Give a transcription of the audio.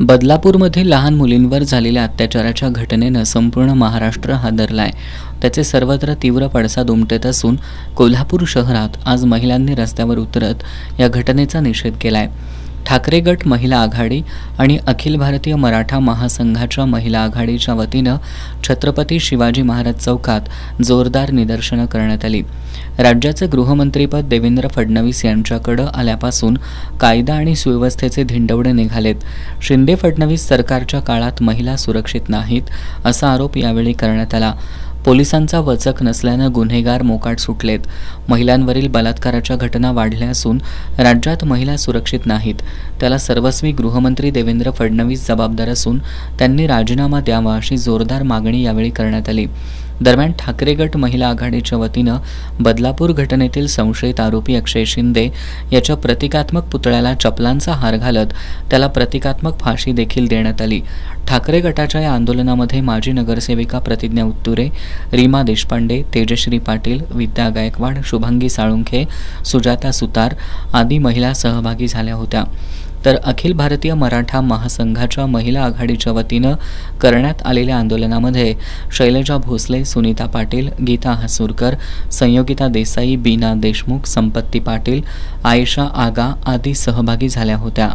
बदलापूरमध्ये लहान मुलींवर झालेल्या अत्याचाराच्या घटनेनं संपूर्ण महाराष्ट्र हादरलाय. त्याचे सर्वत्र तीव्र पडसाद उमटत असून कोल्हापूर शहरात आज महिलांनी रस्त्यावर उतरत या घटनेचा निषेध केलाय. ठाकरे गट महिला आघाडी आणि अखिल भारतीय मराठा महासंघाच्या महिला आघाडीच्या वतीनं छत्रपती शिवाजी महाराज चौकात जोरदार निदर्शनं करण्यात आली. राज्याचे गृहमंत्रीपद देवेंद्र फडणवीस यांच्याकडं आल्यापासून कायदा आणि सुव्यवस्थेचे धिंडवडे निघालेत. शिंदे फडणवीस सरकारच्या काळात महिला सुरक्षित नाहीत असा आरोप यावेळी करण्यात आला. पोलिसांचा वचक नसल्यानं गुन्हेगार मोकाट सुटलेत. महिलांवरील बलात्काराच्या घटना वाढल्या असून राज्यात महिला सुरक्षित नाहीत. त्याला सर्वस्वी गृहमंत्री देवेंद्र फडणवीस जबाबदार असून त्यांनी राजीनामा द्यावा अशी जोरदार मागणी यावेळी करण्यात आली. दरम्यान ठाकरे गट महिला आघाडीच्या वतीनं बदलापूर घटनेतील संशयित आरोपी अक्षय शिंदे याच्या प्रतिकात्मक पुतळ्याला चपलांचा हार घालत त्याला प्रतिकात्मक फाशी देखील देण्यात आली. ठाकरे गटाच्या या आंदोलनामध्ये माजी नगरसेविका प्रतिज्ञा उत्तुरे रीमा देशपांडे तेजश्री पाटील विद्या गायकवाड शुभांगी साळुंखे सुजाता सुतार आदी महिला सहभागी झाल्या होत्या. तर अखिल भारतीय मराठा महासंघाच्या महिला आघाडीच्या वतीनं करण्यात आलेल्या आंदोलनामध्ये शैलजा भोसले सुनीता पाटील गीता हसूरकर संयोगिता देसाई बीना देशमुख संपत्ती पाटील आयशा आगा आदी सहभागी झाल्या होत्या.